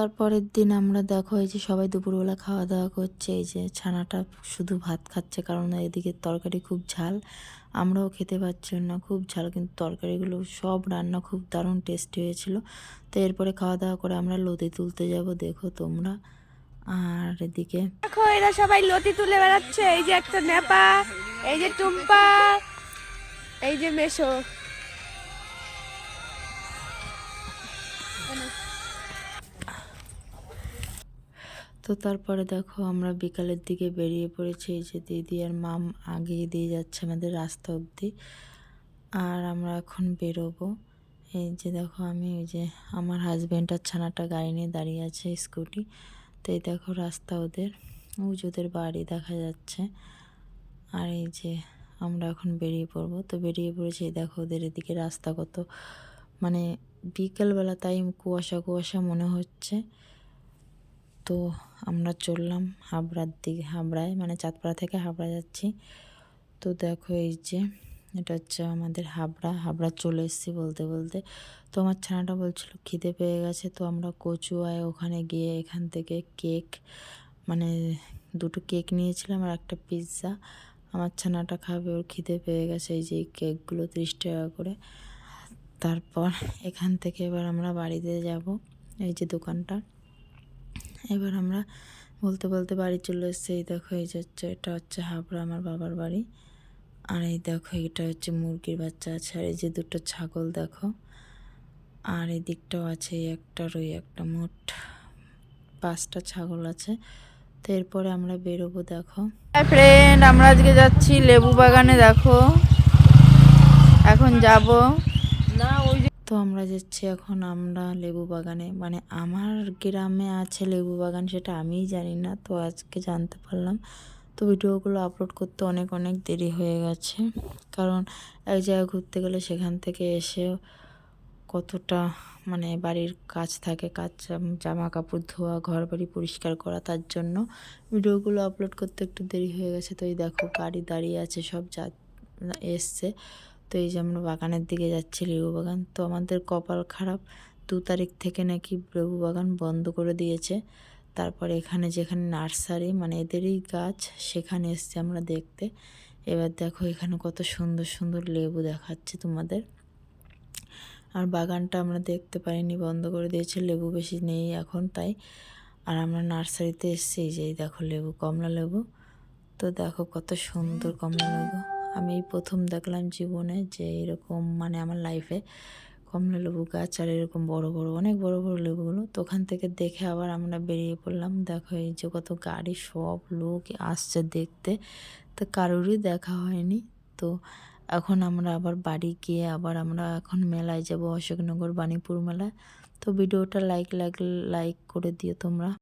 তারপরের দিন আমরা দেখো এই যে সবাই দুপুরবেলা খাওয়া দাওয়া করছে, এই যে ছানাটা শুধু ভাত খাচ্ছে কারণ এদিকে তরকারি খুব ঝাল। আমরাও খেতে পারছি না, খুব ঝাল কিন্তু তরকারিগুলো সব রান্না খুব দারুণ টেস্টি হয়েছিল। তো এরপরে খাওয়া দাওয়া করে আমরা লতি তুলতে যাব, দেখো তোমরা। আর এদিকে দেখো, এরা সবাই লতি তুলে বেড়াচ্ছে, এই যে একটা নেপা এই যে টুম্পা, এই যে মেশো। তো তারপরে দেখো আমরা বিকালের দিকে বেরিয়ে পড়েছি এই যে দিদি আর মাম আগিয়ে দিয়ে যাচ্ছে আমাদের রাস্তা অবধি। আর আমরা এখন বেরোবো। এই যে দেখো আমি ওই যে আমার হাজব্যান্ড আর ছানাটা গাড়ি নিয়ে দাঁড়িয়ে আছে স্কুটি তো এই দেখো রাস্তা ওদের। উজুদের বাড়ি দেখা যাচ্ছে। আর এই যে আমরা এখন বেরিয়ে পড়ব। তো বেরিয়ে পড়েছি দেখো ওদের এদিকে রাস্তা কত মানে বিকেলবেলা তাই কুয়াশা কুয়াশা মনে হচ্ছে। তো আমরা চললাম হাবড়ার দিকে, হাবড়ায় মানে চাঁদপাড়া থেকে হাবড়া যাচ্ছি। তো দেখো এই যে, এটা হচ্ছে আমাদের হাবড়া হাবড়া চলে এসেছি বলতে বলতে। তো আমার ছানাটা বলছিল, খিদে পেয়ে গেছে, তো আমরা কচুয়ায় ওখানে গিয়ে এখান থেকে কেক মানে দুটো কেক নিয়েছিলাম আর একটা পিৎজা। আমার ছানাটা খাবে, ওর খিদে পেয়ে গেছে, এই যে কেকগুলো তিরিশ টাকা করে। তারপর এখান থেকে এবার আমরা বাড়িতে যাব, এই যে দোকানটা। এবার আমরা বলতে বলতে বাড়ি চলে এসেছি। এই দেখো, এই যে হচ্ছে, এটা হচ্ছে হাবড়া আমার বাবার বাড়ি। আর এই দেখো, এটা হচ্ছে মুরগির বাচ্চা আছে। আর এই যে দুটো ছাগল, দেখো। আর এই দিকটাও আছে, এই একটার ওই একটা মোট পাঁচটা ছাগল আছে। তো এরপরে আমরা বেরোবো, দেখো। ফ্রেন্ড আমরা আজকে যাচ্ছি লেবু বাগানে, দেখো। এখন যাব। না, ওই তো আমরা যাচ্ছি এখন আমরা লেবু বাগানে। মানে আমার গ্রামে আছে লেবু বাগান, সেটা আমিই জানি না, তো আজকে জানতে পারলাম। তো ভিডিওগুলো আপলোড করতে অনেক অনেক দেরি হয়ে গেছে। কারণ এক জায়গায় ঘুরতে গেলে সেখান থেকে এসে কতটা মানে বাড়ির কাজ থাকে, কাজ জামা কাপড় ধোয়া ঘর বাড়ি পরিষ্কার করা, তার জন্য ভিডিওগুলো আপলোড করতে একটু দেরি হয়ে গেছে। তো এই দেখো গাড়ি দাঁড়িয়ে আছে, সব যা, এসছে। তো এই যে আমরা বাগানের দিকে যাচ্ছি লেবু বাগান, তো আমাদের কপাল খারাপ। দু তারিখ থেকে নাকি লেবু বাগান বন্ধ করে দিয়েছে। তারপরে এখানে যেখানে নার্সারি মানে এদেরই গাছ, সেখানে এসছি আমরা দেখতে। এবার দেখো এখানে কত সুন্দর সুন্দর লেবু দেখাচ্ছে তোমাদের। আর বাগানটা আমরা দেখতে পাইনি, বন্ধ করে দিয়েছে, লেবু বেশি নেই এখন তাই। আর আমরা নার্সারিতে এসেছি যে দেখো লেবু, কমলা লেবু। তো দেখো কত সুন্দর কমলা লেবু। আমি প্রথম দেখলাম জীবনে যে এরকম মানে আমার লাইফে কমলা লেবু গাছ আর এরকম বড় বড়, অনেক বড় বড় লেবুগুলো। তো ওখান থেকে দেখে আবার আমরা বেরিয়ে পড়লাম। দেখো এই যে কত গাড়ি, সব লোক আসছে দেখতে। তো কারোরই দেখা হয়নি। তো এখন আমরা আবার বাড়ি গিয়ে আবার আমরা এখন মেলায় যাব অশোকনগর বাণীপুর মেলায়। তো ভিডিওটা লাইক লাইক লাইক করে দিও তোমরা।